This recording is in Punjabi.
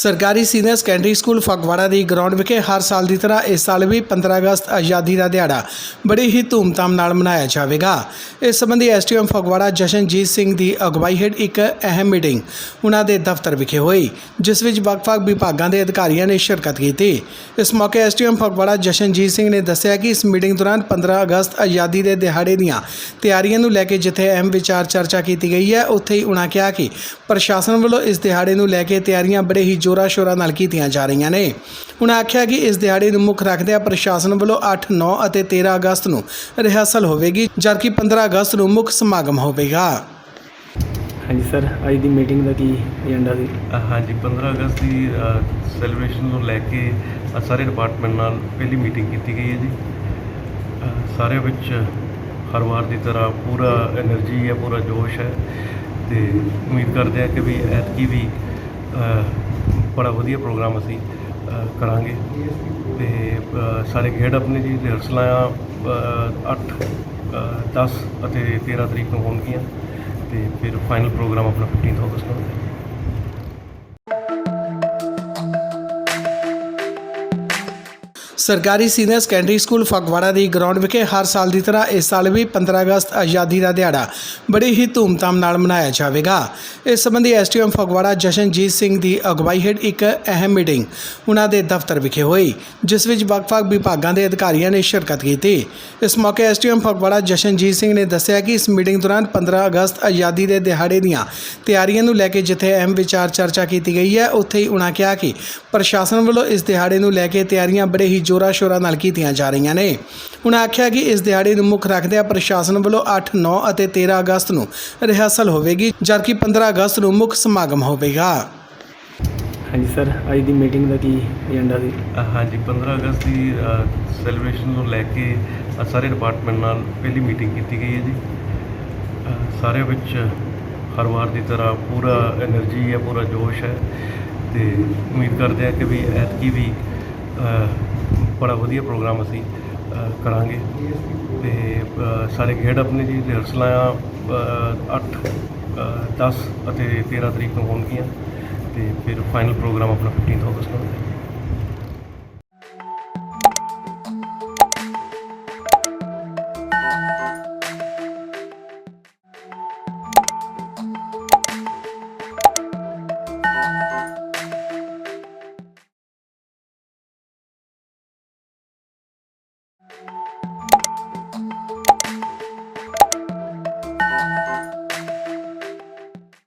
ਸਰਕਾਰੀ ਸੀਨੀਅਰ ਸੈਕੰਡਰੀ ਸਕੂਲ ਫਗਵਾੜਾ ਦੀ ਗਰਾਊਂਡ ਵਿਖੇ ਹਰ ਸਾਲ ਦੀ ਤਰ੍ਹਾਂ ਇਸ ਸਾਲ ਵੀ 15 ਅਗਸਤ ਆਜ਼ਾਦੀ ਦਾ ਦਿਹਾੜਾ ਬੜੀ ਹੀ ਧੂਮਧਾਮ ਨਾਲ ਮਨਾਇਆ ਜਾਵੇਗਾ। ਇਸ ਸੰਬੰਧੀ ਐਸਟੀਐਮ ਫਗਵਾੜਾ ਜਸ਼ਨਜੀਤ ਸਿੰਘ ਦੀ ਅਗਵਾਈ ਹੇਠ ਇੱਕ ਅਹਿਮ ਮੀਟਿੰਗ ਉਹਨਾਂ ਦੇ ਦਫ਼ਤਰ ਵਿਖੇ ਹੋਈ, ਜਿਸ ਵਿੱਚ ਵੱਖ-ਵੱਖ ਵਿਭਾਗਾਂ ਦੇ ਅਧਿਕਾਰੀਆਂ ਨੇ ਸ਼ਿਰਕਤ ਕੀਤੀ। ਇਸ ਮੌਕੇ ਐਸਟੀਐਮ ਫਗਵਾੜਾ ਜਸ਼ਨਜੀਤ ਸਿੰਘ ਨੇ ਦੱਸਿਆ ਕਿ ਇਸ ਮੀਟਿੰਗ ਦੌਰਾਨ 15 ਅਗਸਤ ਆਜ਼ਾਦੀ ਦੇ ਦਿਹਾੜੇ ਦੀਆਂ ਤਿਆਰੀਆਂ ਨੂੰ ਲੈ ਕੇ ਜਿੱਥੇ ਅਹਿਮ ਵਿਚਾਰ ਚਰਚਾ ਕੀਤੀ ਗਈ ਹੈ, ਉੱਥੇ ਹੀ ਉਹਨਾਂ ਕਿਹਾ ਕਿ ਪ੍ਰਸ਼ਾਸਨ ਵੱਲੋਂ ਇਸ ਦਿਹਾੜੇ ਨੂੰ ਲੈ ਕੇ ਤਿਆਰੀਆਂ ਬੜੇ ਹੀ ਜ਼ੋਰਾ ਸ਼ੋਰਾ ਨਾਲ ਕੀਤੀਆਂ ਜਾ ਰਹੀਆਂ ਨੇ। ਉਹਨਾਂ ਆਖਿਆ ਕਿ ਇਸ ਦਿਹਾੜੇ ਨੂੰ ਮੁੱਖ ਰੱਖਦਿਆਂ ਪ੍ਰਸ਼ਾਸਨ ਵੱਲੋਂ 8 9 ਅਤੇ 13 ਅਗਸਤ ਨੂੰ ਰਿਹਰਸਲ ਹੋਵੇਗੀ ਜਦਕਿ 15 ਅਗਸਤ ਨੂੰ ਮੁੱਖ ਸਮਾਗਮ ਹੋਵੇਗਾ। ਹਾਂਜੀ ਸਰ ਅੱਜ ਦੀ ਮੀਟਿੰਗ ਦਾ ਕੀ ਏਜੰਡਾ ਸੀ? ਹਾਂਜੀ 15 ਅਗਸਤ ਦੀ ਸੈਲੀਬ੍ਰੇਸ਼ਨ ਨੂੰ ਲੈ ਕੇ ਸਾਰੇ ਡਿਪਾਰਟਮੈਂਟ ਨਾਲ ਪਹਿਲੀ ਮੀਟਿੰਗ ਕੀਤੀ ਗਈ ਹੈ ਜੀ। ਸਾਰੇ ਵਿੱਚ ਹਰ ਵਾਰ ਦੀ ਤਰ੍ਹਾਂ ਪੂਰਾ એનર્ਜੀ ਹੈ ਪੂਰਾ ਜੋਸ਼ ਹੈ। ਤੇ ਉਮੀਦ ਕਰਦੇ ਆ ਕਿ ਵੀ ਐਤਕੀ ਵੀ ਬੜਾ ਵਧੀਆ ਪ੍ਰੋਗਰਾਮ ਅਸੀਂ ਕਰਾਂਗੇ। ਤੇ ਸਾਰੇ ਖੇਡ ਆਪਣੇ ਜੀ ਰਿਹਰਸਲਾਂ 8 10 ਅਤੇ 13 ਤਰੀਕ ਨੂੰ ਹੋਣਗੀਆਂ। ਤੇ ਫਿਰ ਫਾਈਨਲ ਪ੍ਰੋਗਰਾਮ ਆਪਣਾ 15 ਅਗਸਤ ਨੂੰ। ਹੋਵੇਗਾ ਸਰਕਾਰੀ ਸੀਨੀਅਰ ਸੈਕੰਡਰੀ ਸਕੂਲ ਫਗਵਾੜਾ ਦੀ ਗਰਾਊਂਡ ਵਿਖੇ ਹਰ ਸਾਲ ਦੀ ਤਰ੍ਹਾਂ ਇਸ ਸਾਲ ਵੀ 15 ਅਗਸਤ ਆਜ਼ਾਦੀ ਦਾ ਦਿਹਾੜਾ ਬੜੀ ਹੀ ਧੂਮਧਾਮ ਨਾਲ ਮਨਾਇਆ ਜਾਵੇਗਾ। ਇਸ ਸੰਬੰਧੀ ਐਸਟੀਐਮ ਫਗਵਾੜਾ ਜਸ਼ਨਜੀਤ ਸਿੰਘ ਦੀ ਅਗਵਾਈ ਹੇਠ ਇੱਕ ਅਹਿਮ ਮੀਟਿੰਗ ਉਹਨਾਂ ਦੇ ਦਫ਼ਤਰ ਵਿਖੇ ਹੋਈ, ਜਿਸ ਵਿੱਚ ਵੱਖ-ਵੱਖ ਵਿਭਾਗਾਂ ਦੇ ਅਧਿਕਾਰੀਆਂ ਨੇ ਸ਼ਿਰਕਤ ਕੀਤੀ। ਇਸ ਮੌਕੇ ਐਸਟੀਐਮ ਫਗਵਾੜਾ ਜਸ਼ਨਜੀਤ ਸਿੰਘ ਨੇ ਦੱਸਿਆ ਕਿ ਇਸ ਮੀਟਿੰਗ ਦੌਰਾਨ 15 ਅਗਸਤ ਆਜ਼ਾਦੀ ਦੇ ਦਿਹਾੜੇ ਦੀਆਂ ਤਿਆਰੀਆਂ ਨੂੰ ਲੈ ਕੇ ਜਿੱਥੇ ਅਹਿਮ ਵਿਚਾਰ ਚਰਚਾ ਕੀਤੀ ਗਈ ਹੈ, ਉੱਥੇ ਹੀ ਉਹਨਾਂ ਕਿਹਾ ਕਿ ਪ੍ਰਸ਼ਾਸਨ ਵੱਲੋਂ ਇਸ ਦਿਹਾੜੇ ਨੂੰ ਲੈ ਕੇ ਤਿਆਰੀਆਂ ਬੜੇ ਹੀ ਜ਼ੋਰਾ ਸ਼ੋਰਾਂ ਨਾਲ ਕੀਤੀਆਂ ਜਾ ਰਹੀਆਂ ਨੇ। ਉਹਨਾਂ ਆਖਿਆ ਕਿ ਇਸ ਦਿਹਾੜੇ ਨੂੰ ਮੁੱਖ ਰੱਖਦਿਆਂ ਪ੍ਰਸ਼ਾਸਨ ਵੱਲੋਂ 8 9 ਅਤੇ 13 ਅਗਸਤ ਨੂੰ ਰਿਹਰਸਲ ਹੋਵੇਗੀ ਜਦਕਿ 15 ਅਗਸਤ ਨੂੰ ਮੁੱਖ ਸਮਾਗਮ ਹੋਵੇਗਾ। ਹਾਂਜੀ ਸਰ ਅੱਜ ਦੀ ਮੀਟਿੰਗ ਦਾ ਕੀ ਏਜੰਡਾ ਸੀ? ਹਾਂਜੀ 15 ਅਗਸਤ ਦੀ ਸੈਲੀਬ੍ਰੇਸ਼ਨ ਨੂੰ ਲੈ ਕੇ ਸਾਰੇ ਡਿਪਾਰਟਮੈਂਟ ਨਾਲ ਪਹਿਲੀ ਮੀਟਿੰਗ ਕੀਤੀ ਗਈ ਹੈ ਜੀ। ਅ, ਸਾਰੇ ਵਿੱਚ ਹਰ ਵਾਰ ਦੀ ਤਰ੍ਹਾਂ ਪੂਰਾ એનર્ਜੀ ਹੈ ਪੂਰਾ ਜੋਸ਼ ਹੈ। ਤੇ ਉਮੀਦ ਕਰਦੇ ਹਾਂ ਕਿ ਵੀ ਐਤਕੀ ਵੀ ਬੜਾ ਵਧੀਆ ਪ੍ਰੋਗਰਾਮ ਅਸੀਂ ਕਰਾਂਗੇ। ਤੇ ਸਾਰੇ ਖੇਡ ਆਪਣੇ ਜੀ ਰਿਹਰਸਲਾਂ 8 10 ਅਤੇ 13 ਤਰੀਕ ਨੂੰ ਹੋਣਗੀਆਂ। ਤੇ ਫਿਰ ਫਾਈਨਲ ਪ੍ਰੋਗਰਾਮ ਆਪਣਾ 15 ਅਗਸਤ ਨੂੰ। ਹੋਵੇਗਾ